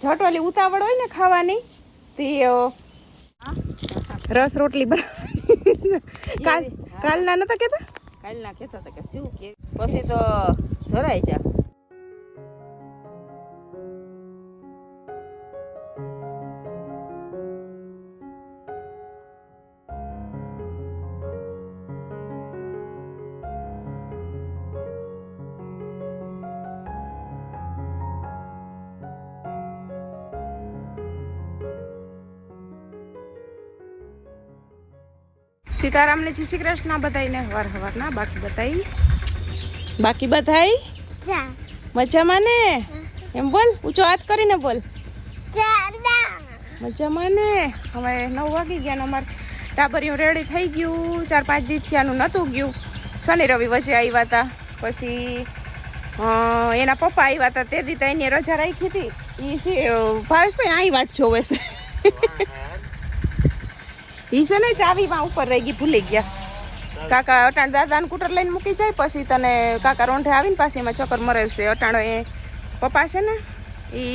ઝટવાલી ઉતાવળ હોય ને ખાવાની તે રસ રોટલી કાલ કાલના નતા કેતા કાલના કહેતા હતા કે શું કે પછી તો ધરાઈ જા. સીતારામને જય શ્રી કૃષ્ણ બધાઈને હવાર હવારના બાકી બતાઈ બાકી બધાઈ મજામાં ને? એમ બોલ ઊંચો હાથ કરીને બોલ. મજામાં ને? હવે નવ વાગી ગયા ને અમારે ટાબરિયું રેડી થઈ ગયું. ચાર પાંચ દિવસથી આનું નહોતું ગયું. શનિ રવિ વચ્ચે આવ્યા હતા પછી એના પપ્પા આવ્યા હતા તે દીતા એની રજા રાખી હતી. એ ભાવેશભાઈ અહીં વાટ જોવે છે. ઈ છે ને ચાવીમાં ઉપર રહી ગઈ ભૂલી ગયા. કાકા અટાણ દાદાને કૂટર લઈને મૂકી જાય પછી તને કાકા રોંઢે આવીને પાછી એમાં ચક્કર મરાવશે. અટાણો એ પપ્પા છે ને એ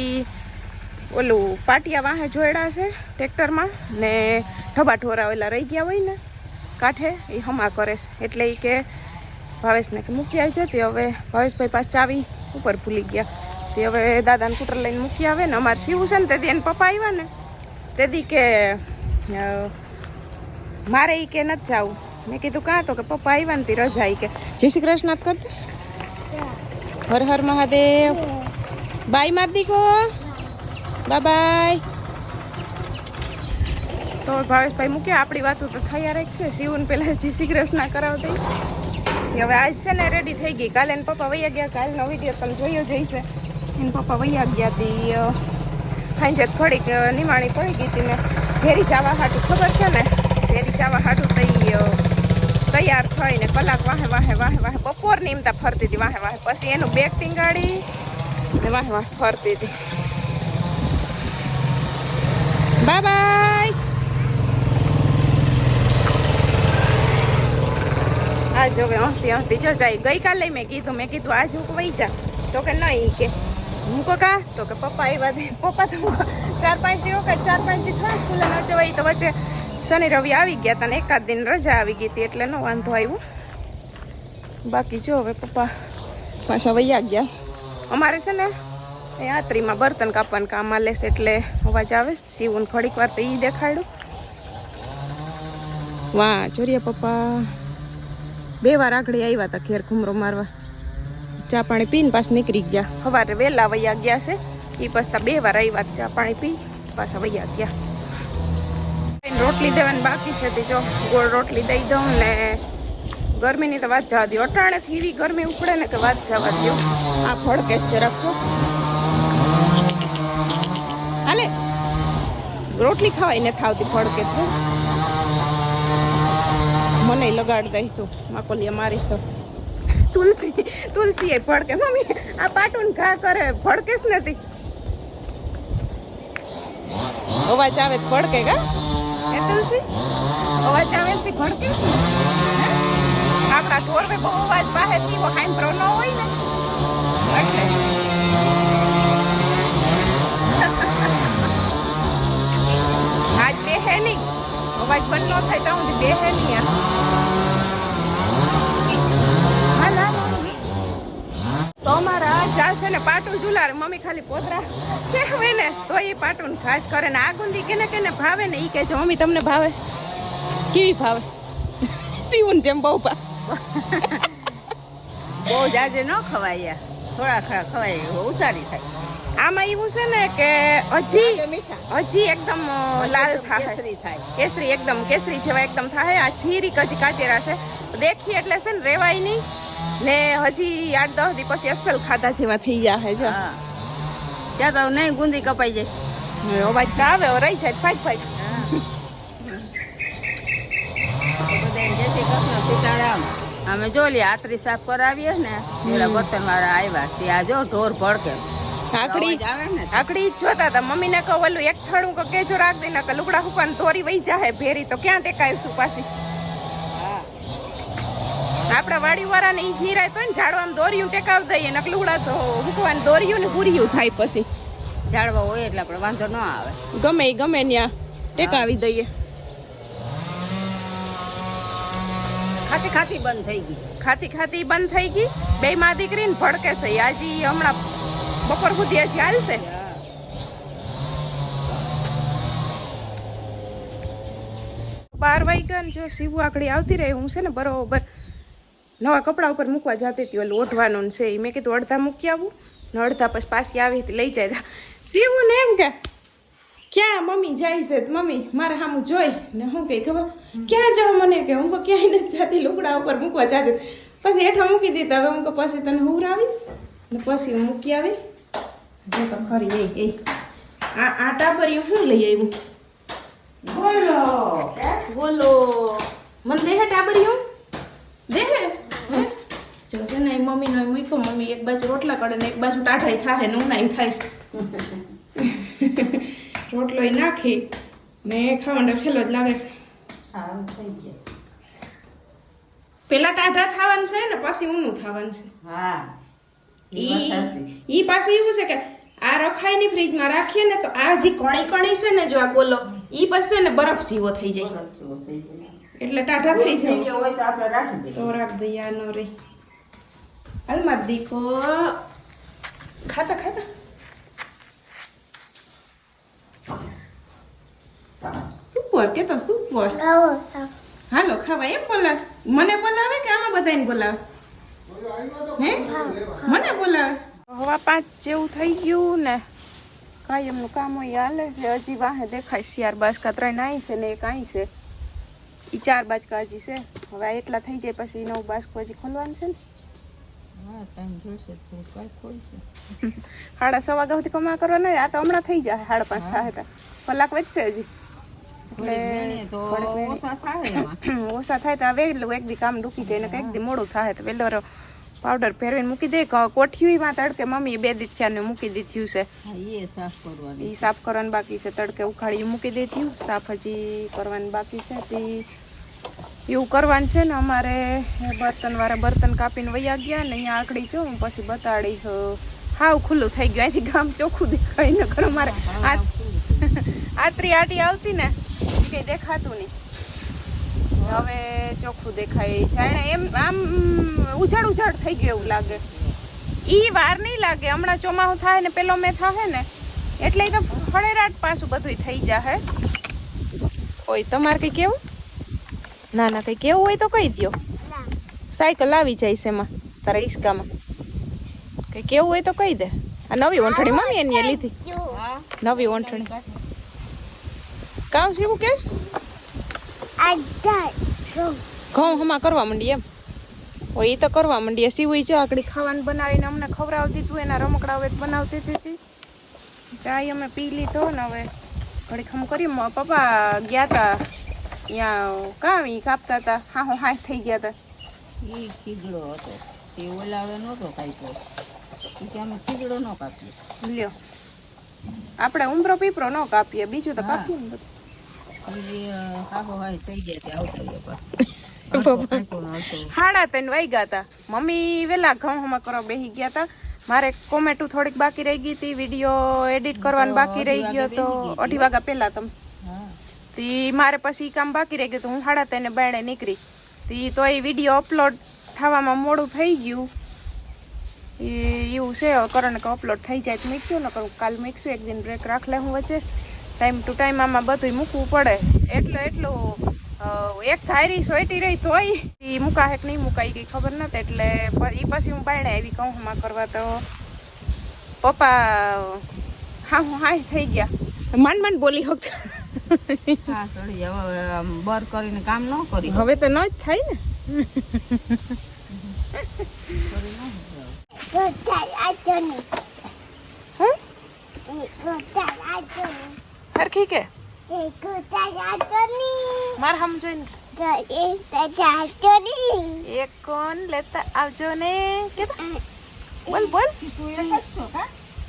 ઓલું પાટિયા વાહે જોયડા છે ટ્રેક્ટરમાં ને ઢબા ઢોરાવેલા રહી ગયા હોય ને કાંઠે એ હમા કરે છે. એટલે એ કે ભાવેશને કે મૂકી આવી જતી હવે ભાવેશભાઈ પાસે ચાવી ઉપર ભૂલી ગયા. તે હવે દાદાને કૂટર લઈને મૂકી આવે ને અમારે શિવું છે ને તે દી એને પપ્પા આવ્યા ને તે દી કે મારે ઈ કે નથી જવું. મેં કીધું કાં તો કે પપ્પા આવ્યા ને રજા એ કે. જય શ્રી કૃષ્ણ કર દે હર હર મહાદેવ. બાય માર દીકો બાય બાય. તો ભાવેશભાઈ મૂક્યા આપણી વાતો તો થયા રહી છે. શિવન પેલા જય શ્રી કૃષ્ણ કરાવતી હવે આજ છે ને રેડી થઈ ગઈ. કાલે એને પપ્પા વૈયા ગયા કાલનો વીડિયો તમે જોયો જઈશે એને પપ્પા વૈયા ગયા તી અ, થોડીક નિમાણી પડી ગઈ હતી ને ઘેરી જવા હાટું ખબર છે ને? જવા હાટું તઈ તૈયાર થઈને કલાક વાહે વાહે વાહે વાહે બપોરની એમતા ફરતી હતી વાહે વાહે. પછી એનું બેગ ટીંગાડી ને વાહે વાહે ફરતી હતી બાય બાય આ જો હવે હંતી હંતી જો જાય. ગઈકાલે મેં કીધું મેં કીધું આજ હું વહી જા. તો કે નહીં કે. હું કો તો કે પપ્પા આવ્યા પપ્પા તો ચાર પાંચ દિવસ ચાર પાંચ દિવસ સ્કૂલે ન તો વચ્ચે શનિ રવિ આવી ગયા હતા ને એકાદ દિન રજા આવી ગઈ હતી એટલે ન વાંધો આવ્યો. બાકી જો હવે પપ્પા પાછા વૈયા ગયા. અમારે છે ને એ આત્રીમાં બર્તન કાપવાનું કામ લેશે એટલે અવાજ આવે સીવું ઘડીક વાર તો એ દેખાડ્યું. વાહ ચોરિયા પપ્પા. બે વાર આગળ આવ્યા હતા ઘેર ઘુમરો મારવા. ચા પાણી પીને પાછ નીકળી ગયા. સવારે વહેલા વૈયા ગયા છે. એ પાછા બે વાર આવ્યા ચા પાણી પી પાછા વૈયા ગયા. રોટલી દેવાની બાકી છે તે જો ગોળ રોટલી દઈ દઉં ને ગરમીની તો વાત જવા દો અટાણેથી એવી ગરમી ઉપડે ને કે વાત જવા દો આ ફળકેશ છે, રાખજો. હાલે. રોટલી ખાવાય ને થાવતી ફળકેશ છે મને લગાડ દઈ તું માકોલીએ મારી તો. તુલસી તુલસી એ ભડકે મમ્મી, આ પાટુન ઘા કરે ફડકેશ નથી. અવાજ આવે ભડકે કા અવાજ આવે છે? ફડકે આપણા ઢોરવે બહુ અવાજ બાહે થી ખાઈને હોય એટલે. આજ બેહે નહીં. અવાજ બંધ ન થાય ત્યાં સુધી બેહે નહીં અમારા છે ને પાટું ઝુલારે મમ્મી ખાલી પોતરા કહેવે ને તો એ પાટું ખાસ કરે ને આ ગુંદી કેને કેને ભાવે ને એ કે છે મમ્મી તમને ભાવે? કેવી ભાવે? સીવું જેમ બહુ બહુ જાજે ન ખવાય થોડા ખરા ખવાય બહુ સારી થાય. આમાં એવું છે ને કે હજી હજી એકદમ લાલ કેસરી થાય. કેસરી એકદમ કેસરી જેવા એકદમ થાય આ જીરી કજી કાચેરા છે. દેખી એટલે છે ને રેવાય નહીં. ને હજી આઠ દસ દી પછી અસલ ખાધા જેવા થઈ ગયા છે જો. ત્યાં તો નહીં ગુંદી કપાઈ જાય. અવાજ તો આવે રહી જાય ફાઈટ ફાઈટ. સીતારામ. અમે જો લે આતરી સાફ કરાવીએ ને પેલા બર્તન વાળા આવ્યા ત્યાં જો ઢોર ભડકે. આકડી આવે ને આકડી જોતા હતા. મમ્મીને કહું ઓલું એક થાળું કે કેજો રાખ દે ને કે લુગડા હુકાન ધોરી વહી જાહે ભેરી તો ક્યાં ટેકાઈશું પાછી? હા આપણા વાડી વાળાને ઈ નિરાય તો ને ઝાડવામાં દોરિયું ટેકાવ દઈએ ને લુગડા તો હુકવાન દોરિયું ને પૂરિયું થાય પછી. ઝાડવા હોય એટલે આપણે વાંધો ન આવે. ગમે એ ગમે ત્યાં ટેકાવી દઈએ. ખાતી ખાતી બંધ થઈ ગઈ. ખાતી ખાતી બંધ થઈ ગઈ. બે માં દીકરીને ભડકે છે. આજી હમણાં બપોર સુધી હજી હાલશે. બાર વાગ્યા જો સીવું આકડી આવતી રહી હું છે ને બરોબર નવા કપડા ઉપર મૂકવા જતી હતી ઓલું ઓઢવાનું છે એ મેં કીધું અડધા મૂકી આવું. ને અડધા પછી પાછી આવી હતી લઈ જાય. સીવું ને એમ કે ક્યાં મમ્મી જાય છે? મમ્મી મારે સામું જોઈ. ને હું કઈ ખબર? ક્યાં જાવ મને કે? હું ક્યાંય નથી જતી લુગડા ઉપર મૂકવા જતી. પછી હેઠા મૂકી દીધા. હવે હું કે પછી તને હુરાવી ને પછી હું મૂકી આવી. જો તો ખરી એ આ આ ટાબરી હું લઈ આવ્યું? બોલો. બોલો મને દેહે ટાબરી હું દેહે હે? ને એ મમ્મીનો મૂક્યો મમ્મી એક બાજુ રોટલા કરે ને એક બાજુ ટાઢાઈ થાય ને ઉનાઈ થાય રોટલો નાખી ને ખાવાનો છેલ્લો જ લાગે છે. પેલા ટાઢા થવાનું છે ને પછી ઊનું થવાનું છે. હા ઈ પાછું એવું છે કે આ રખાયની ફ્રીજમાં રાખીએ ને તો આ જે કણી કણી છે ને જો આ ગોલો ઈ પછી ને બરફ જેવો થઈ જાય. એટલે ટાઢા થઈ જાય. તો રાખી દઈએ. તો રાખ દઈએ આ નો રહી. હાલ માર દીકો ખાતા ખાતા સુપર કે તો સુપર હાલો ખાવા એમ બોલા મને બોલાવે કે આમાં બધાને બોલાવે હે મને બોલાવે હવા પાંચ જેવું થઈ ગયું ને કાંઈ એમનું કામ હોય હાલે છે હજી વાહે દેખાય ચાર બાજકા ત્રણ અહીં છે ને એક અહીં છે ઈ ચાર બાજકા હજી છે હવે એટલા થઈ જાય પછી નવ બાજકો હજી ખોલવાનું છે ને હા ટાઈમ જોઈશે તો કાંઈ ખોલશે સાડા છ વાગ્યા સુધી કમા કરવાના આ તો હમણાં થઈ જાય સાડા પાંચ થાય હતા કલાક વધશે હજી. ઓછા થાય તો વહેલું એક દી કામ ડૂકી જાય ને કંઈક દી મોડું થાય તો વહેલો પાવડર ફેરવીને મૂકી દે. કોઠીમાં તડકે મમ્મી બે દી ને મૂકી દીધું છે. એ સાફ કરવાની એ સાફ કરવાનું બાકી છે. તડકે ઉખાડી મૂકી દેતી સાફ હજી કરવાનું બાકી છે. તે એવું કરવાનું છે ને અમારે બર્તન વાળા બર્તન કાપીને વયા ગયા ને અહીંયા આકડી જો હું પછી બતાડી હાવ ખુલ્લું થઈ ગયું. અહીંથી ગામ ચોખ્ખું દેખાય ને ખરું મારે આ આતરી આટી આવતી ને કે દેખાતું નહીં. હવે ચોખ્ખું દેખાય જાણે એમ આમ ઉજાડ ઉજાડ થઈ ગયું એવું લાગે. ઈ વાર નહીં લાગે. હમણાં ચોમાસું થાય ને પેલો મેં થાય ને એટલે તો ફળેરાટ પાછું બધું થઈ જાહે. ઓય તમારે કઈ કેવું? ના ના કઈ કેવું હોય તો કહી દ્યો. સાયકલ આવી જાય છે એમાં તારા ઈસકામાં. કઈ કેવું હોય તો કહી દે. આ નવી ઓંઠણી મમ્મી એની લીધી. હા નવી ઓંઠણી. કામ એવું કેસ? ઘઉં હમા કરવા માંડી એમ. ઓ એ તો કરવા માંડી. સીવું જો આકડી ખાવાનું બનાવીને અમને ખવડાવતી તું એના રમકડા હવે બનાવતી હતી ચાય અમે પી લીધો ને હવે ઘડી ખમ કરી પપ્પા ગયા તા ત્યાં કામ એ કાપતા હતા હા હું હાથ થઈ ગયા હતા એ ખીગડો હતો. તે ઓલાવે નહોતો કાપ્યો. ઈ કે અમે ખીગડો ન કાપીએ. લ્યો. આપણે ઉમરો પીપરો ન કાપીએ બીજું તો. કાપીએ ને બધું. ઈ હાહો હાય થઈ ગયા તે આવતા પપ્પા. કાપ્યો નહોતો સાડા હતા મમ્મી વેલા ઘઉં હમા કરવા બેસી ગયા હતા મારે કોમેટું થોડીક બાકી રહી ગઈ હતી વીડિયો એડિટ કરવાનું બાકી રહી ગયો તો. અઢી વાગ્યા પહેલા તમે તી મારે પછી કામ બાકી રહી ગયું તો હું સાડા તેને બાયણે નીકળી. તી તો એ વીડિયો અપલોડ થવામાં મોડું થઈ ગયું. એ એવું છે કરણ કે અપલોડ થઈ જાય તો મૂક્યું ને કરું કાલ મૂકશું એક દિન બ્રેક રાખ લે હું વચ્ચે. ટાઈમ ટુ ટાઈમ આમાં બધું મૂકવું પડે. એટલે, એટલું એક થાયરી સોયટી રહી તોય. એ મુકાય કે નહીં મુકાઈ ગઈ ખબર નથી એટલે એ પછી હું બાયણે આવી કહું હમા કરવા તો પપ્પા, હા, હું હાય થઈ ગયા. માંડ માંડ બોલી હકતા હા ચડી હવે આમ બર કરીને કામ ન કરી. હવે તો ન જ થાય ને. કે? માર હમ જોઈને. એક કોણ લેતા આવજો ને. કે તો? બોલ બોલ.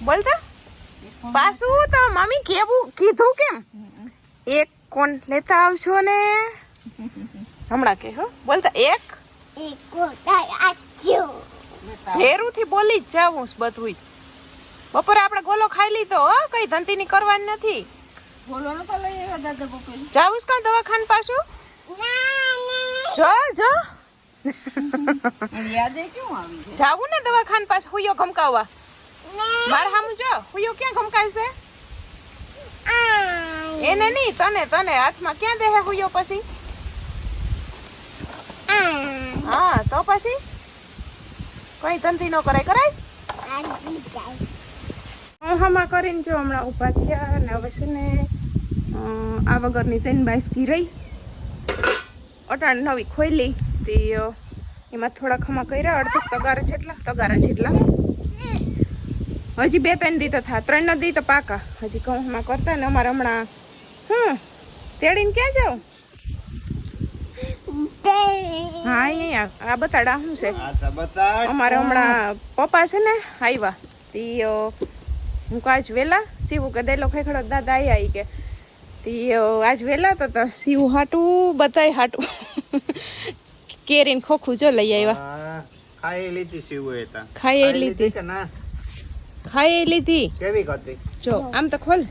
બોલતા પાછું તો મમ્મી કેવું કીધું કેમ? એક કોણ લેતા આવશો ને? હમણાં કે હો બોલતા એક? ભેરું થી બોલી જ જાવું છે બધું બપોરે આપણે ગોલો ખાઈ લીધો હો કઈ ધંતીની કરવાની નથી. બોલો નતો લઈ આવ્યા દાદા બપોરે? જાવું કા દવાખાન પાછું? જો જો. જાવું ને દવાખાન પાછું હુયો ગમકાવવા. મારા હામું જો હુયો ક્યાં ઘમકાવશે એને નહીં તને તને હાથમાં ક્યાં દેહે હુયો પછી? હા તો પછી? કઈ ધંધી ન કરાય કરાય? હું હમા કરીને જો હમણાં ઊભા થયા અને હવે છે ને આ વગરની તેની બાઈસકી રહી. અટાણ નવી ખોલી તે એમાં થોડા ખમા કર્યા અડધો તગારા જેટલા તગારા જેટલા હજી બે ત્રણ દી તો થા ત્રણ ન દી તો પાકા. હજી હમણાં કરતા ને અમારે હમણાં તેડીને ક્યાં જાવ હા અહીંયા આ બતાડા શું છે? આ તો બતાડ. અમારે હમણાં પપ્પા છે ને આવ્યા તી હું આજ વેલા શિવ કે ડેલો ખેખડો દાદા આયા ઈ કે. તી આજ વેલા તો તો શિવ હાટું બધાય હાટું. કેરીને ખોખું જો લઈ આવ્યા ખાઈ લીધી ખાઈ ખાઈ લીધી ખાઈ લીધી. કેવી હતી? જો આમ તો ખોલ.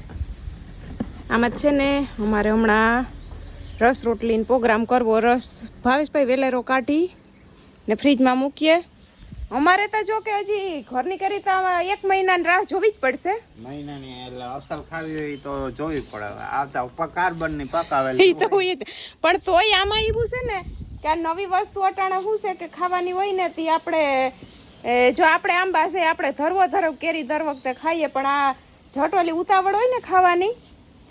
આમાં છે ને અમારે હમણાં રસ રોટલીનો પ્રોગ્રામ કરવો રસ. ભાવેશભાઈ વેલેરો કાઢી ને ફ્રીજમાં મૂકીએ. અમારે તો જો કે હજી ઘરની કરી તો એક મહિનાની રાહ જોવી જ પડશે. મહિનાની એટલે અસલ ખાવી હોય તો જોવી પડે. આવતા કાર્બનની પકાવેલી તો હોય. પણ તોય આમાં એવું છે ને કે આ નવી વસ્તુ અટાણે શું છે કે ખાવાની હોય ને તે આપણે જો આપણે આંબા છે આપણે ધરવો ધરવ કેરી દર વખતે ખાઈએ પણ આ જટોલી ઉતાવળ હોય ને ખાવાની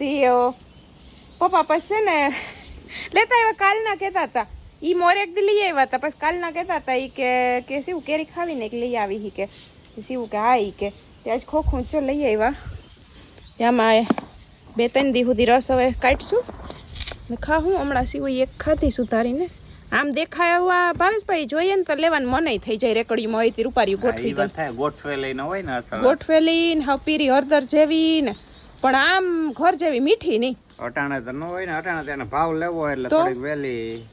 તે અ, પપ્પા પછી છે ને લેતા આવ્યા કાલના કહેતા હતા. ઈ મોરે એક દી લઈ આવ્યા હતા પછી કાલના કહેતા હતા ઈ કે કે શિવ કેરી ખાવીને લઈ આવી હી કે. શિવ કે હા એ કે. ત્યાં જ ખોખું ચો લઈ આવ્યા. એમાં બે ત્રણ દી સુધી રસ હવે કાઢશું. ને ખાવું હમણાં સિવાય એક ખાધી સુધારીને. આમ દેખાયા ભાવેશભાઈ જોઈએ ને તો લેવાનું મને થઈ જાય રેકડીમાં હોય તે રૂપારી ગોઠવી ગોઠવેલી ન હોય ને ગોઠવેલી ને હાવ પીરી હળદર જેવી ને. પણ આમ ઘર જેવી મીઠી નહીં. અટાણે તો ન હોય ને અટાણે તેનો ભાવ લેવો એટલે? થોડીક વેલી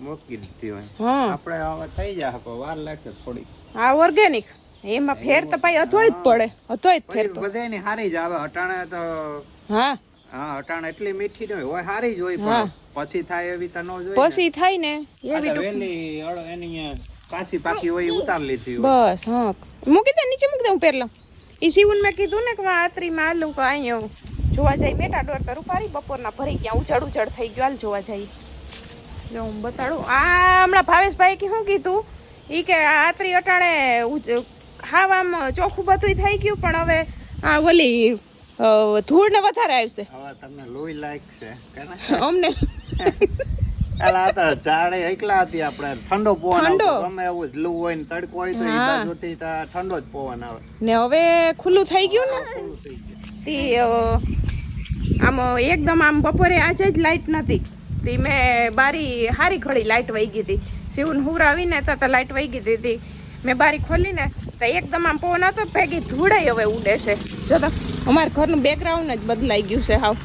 મૂકી દીધી હોય. હા. આપણે હવે થઈ જાય પણ વાર લાગશે થોડીક. આ ઓર્ગેનિક એમાં ફેર તો પાઈ અથોય જ પડે અથોય જ ફેર બધે બધાયની હારી જ આવે અટાણે તો હા. હા અટાણે એટલી મીઠી ન હોય હારી જ હોય પણ પછી થાય એવી તો ન જોઈએ પછી થાય ને એવી વેલી એની કાશી પાકી હોય ઉતાર લીધી બસ હા. મૂકી દે નીચે મૂકી દે હું પહેરલો એ શિવન મેં કીધું ને કે આ આત્રીમાં આલું કે અહીંયા જોવા જાય મેટા ડોર તો રૂપારી બપોરના ભરી ગયા ઉજાડ ઉજાડ થઈ ગયો હાલ જોવા જાય. જો હું બતાડું. આ હમણાં ભાવેશભાઈ કે શું કીધું? એ કે આ આતરી અટાણે હાવ આમ ચોખ્ખું બધું થઈ ગયું પણ હવે આ ઓલી ધૂળ ને વધારે આવશે. હવે તમને લોહી લાગશે. અમને અલા તો ઝાડે એકલા હતી આપણે. ઠંડો પવન ગમે એવું જ હોય ને તડકો હોય તો એ બાજુથી ઠંડો જ પવન આવે. ને હવે ખુલ્લું થઈ ગયું ને? ખુલ્લું થઈ ગયું. તે આમ એકદમ આમ બપોરે આજે જ લાઈટ નથી તે મેં બારી હારી ઘડી લાઈટ વહી ગઈ હતી. શિવન હુરાવીને તો લાઈટ વહી ગઈ હતી. તી. મેં બારી ખોલીને તો એકદમ આમ પવન હતો ભેગી ધૂળાઈ હવે ઉડે છે. જો તો અમારા ઘરનું બેકગ્રાઉન્ડ જ બદલાઈ ગયું છે હાવ.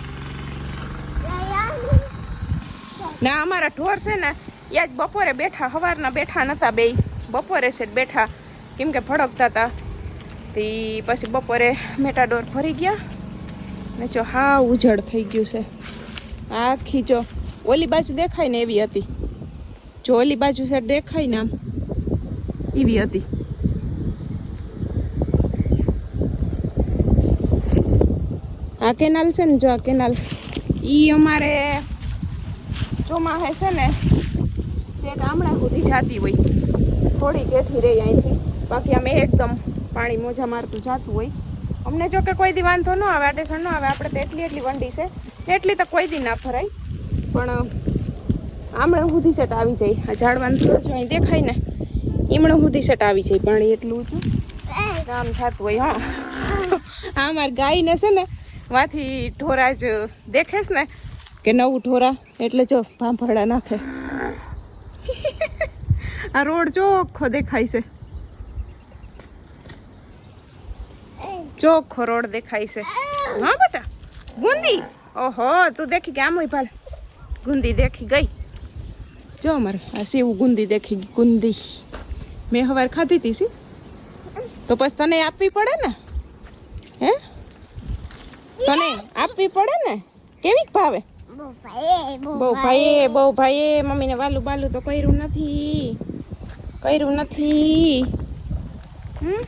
ને અમારા ઢોર છે ને આજ બપોરે બેઠા, સવારના બેઠા નતા બે. બપોરે છે બેઠા, કેમ કે ભડકતા હતા તે પછી બપોરે મેટાડોર ફરી ગયા. ને જો હા ઉજળ થઈ ગયું છે. આખી જો ઓલી બાજુ દેખાય ને એવી હતી. જો ઓલી બાજુ છે દેખાય ને આમ, એવી હતી. આ કેનાલ છે ને, જો આ કેનાલ, ઈ અમારે ચોમાહે છે ને જે ગામડા સુધી જાતી હોય. થોડી કેઠી રહી અહીંથી. બાકી અમે એકદમ પાણી મોજા મારતું જાતું હોય. અમને જો કે કોઈ દી વાંધો ન આવે આટેસણ ન આવે, આપણે તો એટલી એટલી વંડી છે એટલી તો કોઈ દી ના ફરાય પણ આમણે સુધી સેટ આવી જાય. આ ઝાડવાનું તો જો અહીં દેખાય ને. ઈમણે સુધી સેટ આવી જાય પાણી એટલું ઊંચું કામ થતું હોય, હા. આ મારી ગાયને છે ને, વાથી ઢોરા જ દેખેશ ને કે નવું ઢોરા? એટલે જો ભાંભરડા નાખે. આ રોડ ચોખ્ખો દેખાય છે. ચોખ્ખો રોડ દેખાય છે. હા બેટા? ગુંદી? ઓહો તું દેખી કે આમ ભાલ? ગુંદી દેખી ગઈ. જો અમારે આ સેવું ગુંદી દેખી ગુંદી. મેં હવાર ખાધી હતી સી? તો પછી તને આપવી પડે ને? હે? તને આપવી પડે ને? કેવીક ભાવે? બહુ ભાઈએ બહુ ભાઈએ મમ્મીને વાલું બાલું તો કર્યું નથી. કર્યું નથી. હમ?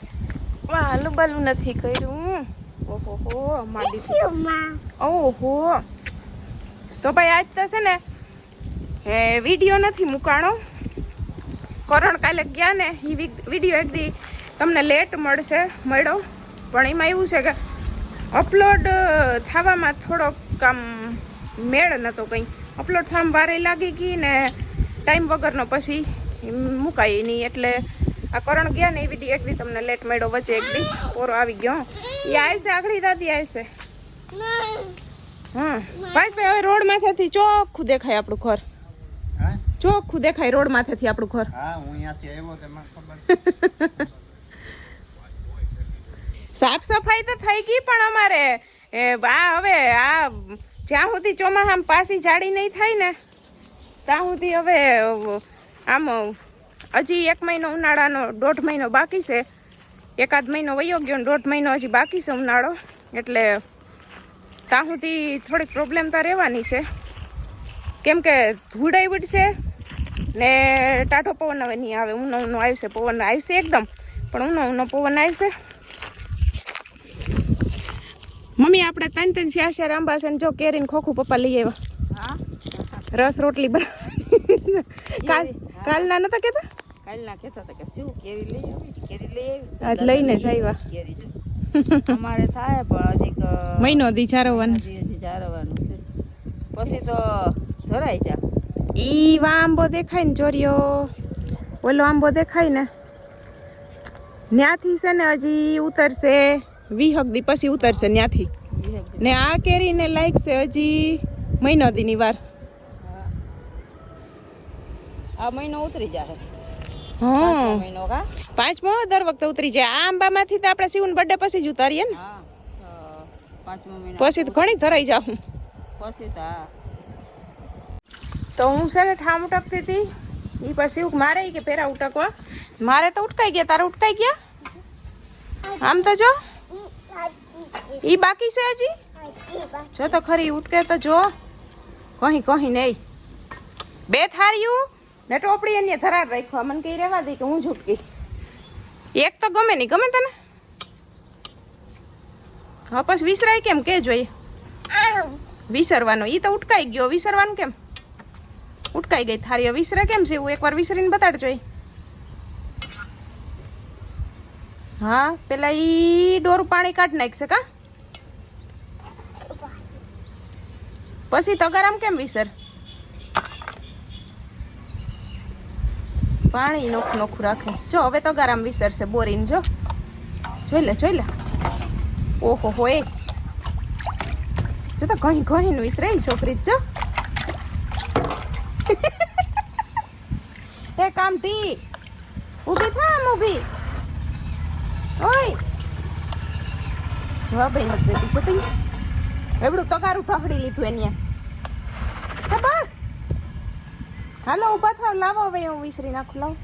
વાલું બાલું નથી કર્યું. ઓહો માડી ઓહો. તો ભાઈ આજ તો છે ને એ વીડિયો નથી મુકાણો. કરણ કાલે ગયા ને એ વીડિયો એક દી તમને લેટ મળશે મળ્યો. પણ એમાં એવું છે કે અપલોડ થવામાં થોડોક આમ મેળ નહોતો કંઈ. અપલોડ થવામાં વારે લાગી ગઈ ને ટાઈમ વગરનો પછી મુકાય નહીં. એટલે આ કરણ ગયા ને એવી એક દી તમને લેટ મળ્યો વચ્ચે એક દી. પોરો આવી ગયો. એ આવશે આખડી દાદી આવશે હા. ભાઈ હવે રોડ માથેથી ચોખ્ખું દેખાય આપણું ઘર. ચોખ્ખું દેખાય રોડ માથેથી આપણું ઘર. સાફ સફાઈ તો થઈ ગઈ પણ અમારે. એ આ હવે આ જ્યાં સુધી ચોમાસામાં પાસી જાડી નહીં થાય ને, ત્યાં સુધી હવે, આમ, હજી એક મહિનો ઉનાળાનો, દોઢ મહિનો બાકી છે. એકાદ મહિનો વયો ગયો ને દોઢ મહિનો હજી બાકી છે ઉનાળો. એટલે ત્યાં સુધી થોડીક પ્રોબ્લેમ તો રહેવાની છે. કેમ કે ધૂળાઈ ઉડશે ને ટાઢો પવન હવે નહીં આવે. ઊનો ઊનો આવશે, પવન આવશે એકદમ, પણ ઊનો ઊનો પવન આવશે. મમ્મી આપણે ત્રણ ત્રણ ચાર આંબા છે જો કેરીને ખોખું પપ્પા લઈ આવ્યા. હા? રસ રોટલી કાલ કાલના નતા કેતા? કાલના કહેતા હતા કે શું કેરી લઈ આવી? કેરી લઈ આવી? આજ લઈને જ આવ્યા. કેરી અમારે થાય પણ હજી મહિનો દી ચારવાનું હજી ચારવાનું છે. પછી તો ધરાઈ જા. ઈ વા આંબો દેખાય ને ચોરીઓ. ઓલો આંબો દેખાય ને. ન્યાથી છે ને હજી ઉતરશે. વીહક દી પછી ઉતરશે ત્યાંથી ને આ કેરીને લાઈક છે હજી મહિનો દીની વાર. આ મહિનો ઉતરી જાય હા. મહિનો કા? પાંચમો દર વખતે ઉતરી જાય. આ આંબામાંથી તો આપણે શિવન બર્થડે પછી જ ઉતારીએ ને. પાંચમો મહિનો પછી તો ઘણી ધરાઈ જાઉં પછી તો તો હું છે ને ઠામ ઉટકતી હતી. એ પછી મારે કે પેરા ઉટકવા. મારે તો ઉટકાઈ ગયા તારે ઉટકાઈ ગયા? આમ તો જો. ઈ બાકી છે હજી? જો તો ખરી, ઉટકે તો જો. કહી કહી નહીં. બે થાર્યું ને ટોપડી એને ધરાર રાખવા મને કઈ રહેવા દે કે હું ઝૂટકી. એક તો ગમે નહીં, ગમે તને? હા પછી વિસરાય કેમ? કે જોઈએ? વિસરવાનો. ઈ તો ઉટકાઈ ગયો. વિસરવાનું કેમ? ઉટકાઈ ગઈ. થારીઓ વિસરે કેમ છે? એકવાર વિસરીને બતાડજો ઈ. હા, પેલા ઈ ડોરું પાણી કાઢ નાખશે કા? પછી તગારામ કેમ વિસર? પાણી નોખું નોખું રાખે. જો, હવે તગારામ વિસરશે બોરીને, જો. જોઈ લે જોઈ લે. ઓહો, હો, એ. જો તો ઘણી ઘણી વિસરે છોકરી જો એ કામટી ઊભી થા આમ ઊભી. ઓય. જવાબ નથી દેતી, છે તઈ એવડું તગારું ઠહડી લીધું એને. બસ. હાલો, ઊભા થાવ, લાવો હવે, હું વિસરી નાખું, લાવો.